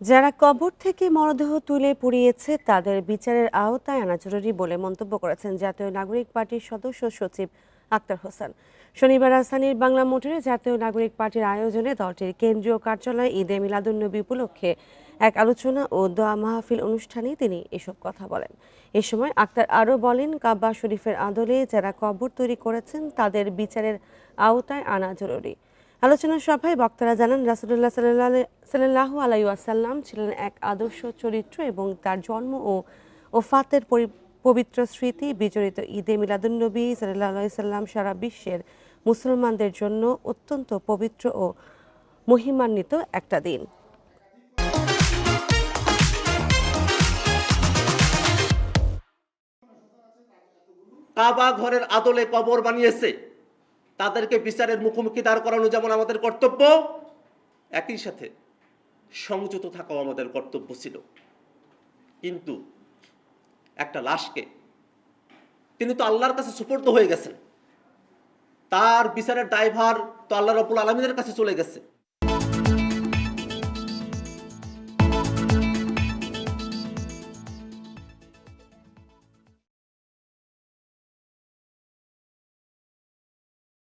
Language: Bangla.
যারা কবর থেকে মরদেহ তুলে পুড়িয়েছে, তাদের বিচারের আওতায় আনা জরুরি বলে মন্তব্য করেছেন জাতীয় নাগরিক পার্টির সদস্য সচিব আক্তার হোসেন। শনিবার রাজধানীর বাংলা মোটরে জাতীয় নাগরিক পার্টির আয়োজনে দলটির কেন্দ্রীয় কার্যালয়ে ঈদে মিলাদুন্নবী উপলক্ষে এক আলোচনা ও দোয়া মাহফিল অনুষ্ঠানে তিনি এসব কথা বলেন। এ সময় আক্তার আরও বলেন, কাব্বা শরীফের আদলে যারা কবর তৈরি করেছেন, তাদের বিচারের আওতায় আনা জরুরি। আলোচনা সভায় বক্তারা জানান, রাসুলুল্লাহ সাল্লাহ আলাইসাল্লাম ছিলেন এক আদর্শ চরিত্র এবং তার জন্ম ও ওফাতের পবিত্র স্মৃতি বিজড়িত ঈদে মিলাদুন্নবী সাল্লাহ সাল্লাম সারা বিশ্বের মুসলমানদের জন্য অত্যন্ত পবিত্র ও মহিমান্বিত একটা দিন। কাবা ঘরের আদলে কবর বানিয়েছে। তাদেরকে বিচারের মুখোমুখি দাঁড় করানো যেমন আমাদের কর্তব্য, একই সাথে সংযত থাকাও আমাদের কর্তব্য ছিল। কিন্তু একটা লাশকে তিনি তো আল্লাহর কাছে সুপর্দ হয়ে গেছেন। তার বিচারের ড্রাইভার তো আল্লাহ রবুল আলমিনের কাছে চলে গেছে।